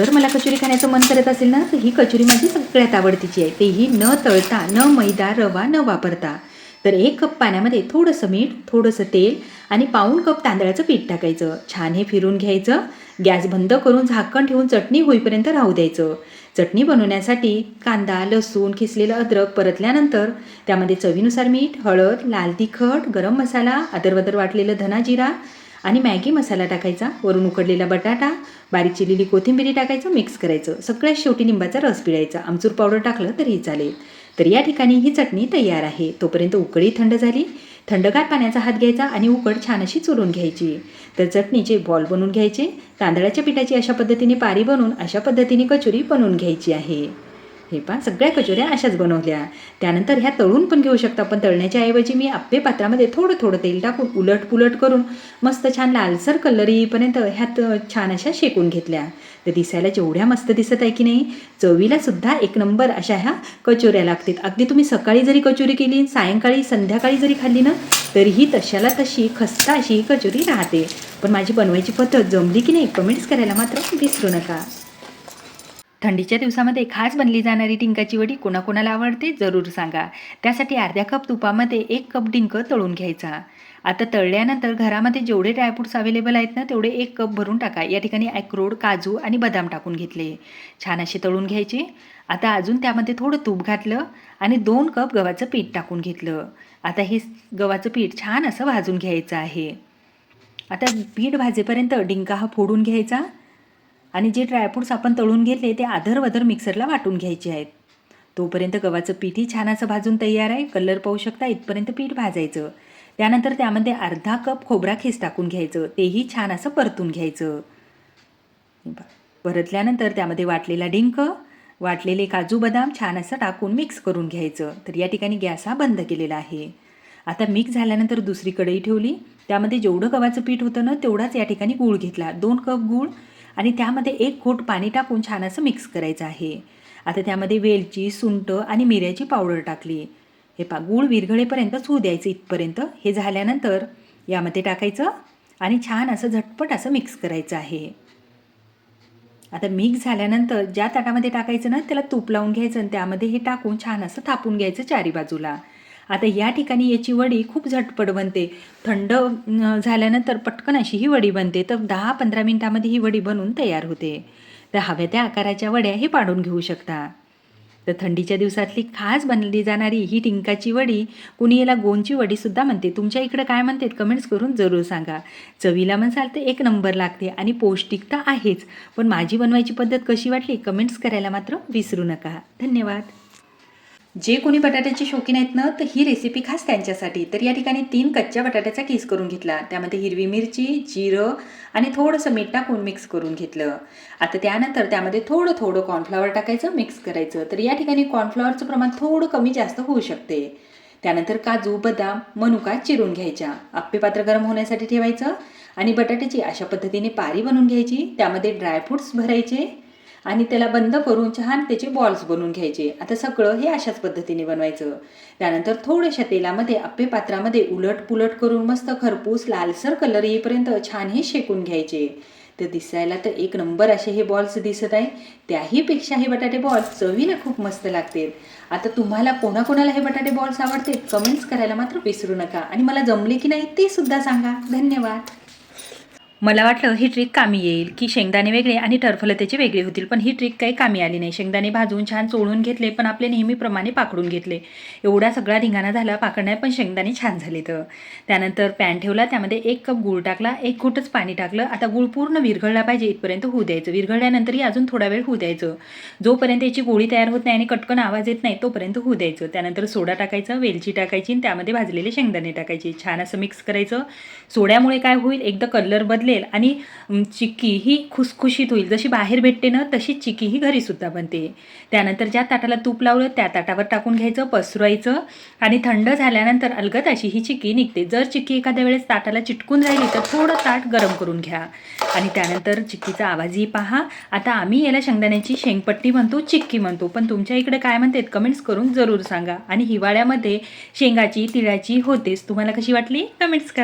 जर मला कचोरी खाण्याचं मन करत असेल ना तर ही कचोरी माझी सगळ्यात आवडतीची आहे. तेही न तळता न मैदा रवा न वापरता. तर एक कप पाण्यामध्ये थोडंसं मीठ थोडंसं तेल आणि पाऊण कप तांदळाचं पीठ टाकायचं. छान हे फिरून घ्यायचं. गॅस बंद करून झाकण ठेवून चटणी होईपर्यंत राहू द्यायचं. चटणी बनवण्यासाठी कांदा लसूण खिसलेलं अद्रक परतल्यानंतर त्यामध्ये चवीनुसार मीठ हळद लाल तिखट गरम मसाला अदरबदर वाटलेलं धना जिरा आणि मॅगी मसाला टाकायचा वरून उकडलेला बटाटा बारीक चिरलेली कोथिंबिरी टाकायचं मिक्स करायचं. सगळ्यात शेवटी लिंबाचा रस पिळायचा. आमचूर पावडर टाकलं तरीही चालेल. तर या ठिकाणी ही चटणी तयार आहे. तोपर्यंत उकळी थंड झाली. थंडगार पाण्याचा हात घ्यायचा आणि उकड छान अशी चुरून घ्यायची. तर चटणीचे बॉल बनवून घ्यायचे. तांदळाच्या पिठाची अशा पद्धतीने पारी बनवून अशा पद्धतीने कचोरी बनवून घ्यायची आहे. हे पहा सगळ्या कचोऱ्या अशाच बनवल्या. त्यानंतर ह्या तळून पण घेऊ शकता पण तळण्याच्या ऐवजी मी आप्पे पात्रामध्ये थोडं थोडं तेल टाकून उलट पुलट करून मस्त छान लालसर कलर येईपर्यंत ह्यात छान अशा शेकून घेतल्या. तर दिसायला जेवढ्या मस्त दिसत आहे की नाही चवीला सुद्धा एक नंबर अशा ह्या कचोऱ्या लागतात अगदी तुम्ही सकाळी जरी कचोरी केली सायंकाळी संध्याकाळी जरी खाल्ली ना तरीही तशाला तशी खस्ता अशी ही कचोरी राहते. पण माझी बनवायची पद्धत जमली की नाही कमेंट्स करायला मात्र विसरू नका. थंडीच्या दिवसामध्ये खास बनली जाणारी डिंकाची वडी कोणाकोणाला आवडते जरूर सांगा. त्यासाठी अर्ध्या कप तुपामध्ये एक कप डिंक तळून घ्यायचा. आता तळल्यानंतर घरामध्ये जेवढे ड्रायफ्रूट्स अवेलेबल आहेत ना तेवढे एक कप भरून टाका. या ठिकाणी अक्रोड काजू आणि बदाम टाकून घेतले. छान असे तळून घ्यायचे. आता अजून त्यामध्ये थोडं तूप घातलं आणि दोन कप गव्हाचं पीठ टाकून घेतलं. आता हे गव्हाचं पीठ छान असं भाजून घ्यायचं आहे. आता पीठ भाजेपर्यंत डिंका हा फोडून घ्यायचा. आणि जे ड्रायफ्रूट्स आपण तळून घेतले ते आधरवधर मिक्सरला वाटून घ्यायचे आहेत. तोपर्यंत गव्हाचं पीठही छान असं भाजून तयार आहे. कलर पाहू शकता इथपर्यंत पीठ भाजायचं. त्यानंतर त्यामध्ये अर्धा कप खोबरा खीस टाकून घ्यायचं. तेही छान असं परतून घ्यायचं. परतल्यानंतर त्यामध्ये वाटलेला डिंक वाटलेले काजू बदाम छान असं टाकून मिक्स करून घ्यायचं. तर या ठिकाणी गॅस हा बंद केलेला आहे. आता मिक्स झाल्यानंतर दुसरी कढई ठेवली. त्यामध्ये जेवढं गव्हाचं पीठ होतं ना तेवढाच या ठिकाणी गूळ घेतला. दोन कप गूळ आणि त्यामध्ये एक घोट पाणी टाकून छान असं मिक्स करायचं आहे. आता त्यामध्ये वेलची सुंट आणि मिऱ्याची पावडर टाकली. हे पा गूळ विरघळेपर्यंत चू द्यायचं इथपर्यंत. हे झाल्यानंतर यामध्ये टाकायचं आणि छान असं झटपट असं मिक्स करायचं आहे. आता मिक्स झाल्यानंतर ज्या ताटामध्ये टाकायचं ना त्याला तूप लावून घ्यायचं आणि त्यामध्ये हे टाकून छान असं थापून घ्यायचं चारी बाजूला. आता या ठिकाणी याची वडी खूप झटपट बनते. थंड झाल्यानंतर पटकन अशी ही वडी बनते. तर दहा पंधरा मिनटामध्ये ही वडी बनवून तयार होते. तर हव्या त्या आकाराच्या वड्या हे पाडून घेऊ शकता. तर थंडीच्या दिवसातली खास बनली जाणारी ही टिंकाची वडी कुणी याला गोंची वडीसुद्धा म्हणते. तुमच्या इकडं काय म्हणतात कमेंट्स करून जरूर सांगा. चवीला म्हणसाल तर एक नंबर लागते आणि पौष्टिकता आहेच. पण माझी बनवायची पद्धत कशी वाटली? कमेंट्स करायला मात्र विसरू नका. धन्यवाद. जे कोणी बटाट्याचे शौकीन आहेत ना तर ही रेसिपी खास त्यांच्यासाठी. तर या ठिकाणी तीन कच्च्या बटाट्याचा केस करून घेतला. त्यामध्ये हिरवी मिरची जिरं आणि थोडंसं मीठ टाकून मिक्स करून घेतलं. आता त्यानंतर त्यामध्ये थोडं थोडं कॉर्नफ्लॉवर टाकायचं मिक्स करायचं. तर या ठिकाणी कॉर्नफ्लॉवरचं प्रमाण थोडं कमी जास्त होऊ शकते. त्यानंतर काजू बदाम मनुका चिरून घ्यायच्या. आप्पे पात्र गरम होण्यासाठी ठेवायचं आणि बटाट्याची अशा पद्धतीने पारी बनवून घ्यायची. त्यामध्ये ड्रायफ्रुट्स भरायचे. आणि त्याला बंद करून छान त्याचे बॉल्स बनवून घ्यायचे. आता सगळं हे अशाच पद्धतीने बनवायचं. त्यानंतर थोड्याशा तेलामध्ये अप्पे पात्रामध्ये उलट पुलट करून मस्त खरपूस लालसर कलर येईपर्यंत छान हे शेकून घ्यायचे. तर दिसायला तर एक नंबर असे हे बॉल्स दिसत आहे. त्याहीपेक्षा हे बटाटे बॉल्स चवीला खूप मस्त लागतील. आता तुम्हाला कोणाकोणाला हे बटाटे बॉल्स आवडते? कमेंट्स करायला मात्र विसरू नका. आणि मला जमले की नाही ते सुद्धा सांगा. धन्यवाद. मला वाटलं ही ट्रिक कामी येईल की शेंगदाणे वेगळे आणि टरफलतेचे त्याचे वेगळे होतील पण ही ट्रिक काही कामी आली नाही. शेंगदाणे भाजून छान चोळून घेतले पण आपले नेहमीप्रमाणे पाकडून घेतले. एवढा सगळा धिंगाणा झाला पाकडण्यात पण शेंगदाणे छान झाले तर. त्यानंतर पॅन ठेवला त्यामध्ये एक कप गूळ टाकला एक घोटच पाणी टाकलं. आता गूळ पूर्ण विरघळला पाहिजे इथपर्यंत होऊ द्यायचं. विरघळल्यानंतरही अजून थोडा वेळ होऊ द्यायचं. जोपर्यंत याची गोळी तयार होत नाही आणि कटकन आवाज येत नाही तोपर्यंत होऊ द्यायचं. त्यानंतर सोडा टाकायचं वेलची टाकायची आणि त्यामध्ये भाजलेले शेंगदाणे टाकायचे. छान असं मिक्स करायचं. सोड्यामुळे काय होईल एकदा कलर बदलेल आणि चिक्की ही खुसखुशीत होईल. जशी बाहेर भेटते ना तशी चिक्की ही घरीसुद्धा बनते. त्यानंतर ज्या ताटाला तूप लावलं त्या ताटावर टाकून घ्यायचं पसरवायचं आणि थंड झाल्यानंतर अलगद अशी ही चिक्की निघते. जर चिक्की एखाद्या वेळेस ताटाला चिटकून राहिली तर थोडं ताट गरम करून घ्या. आणि त्यानंतर चिक्कीचा आवाजही पहा. आता आम्ही याला शेंगदाण्याची शेंगपट्टी म्हणतो चिक्की म्हणतो. पण तुमच्या इकडे काय म्हणतात कमेंट्स करून जरूर सांगा. आणि हिवाळ्यामध्ये शेंगाची तिळाची होतेच. तुम्हाला कशी वाटली? कमेंट्स करा.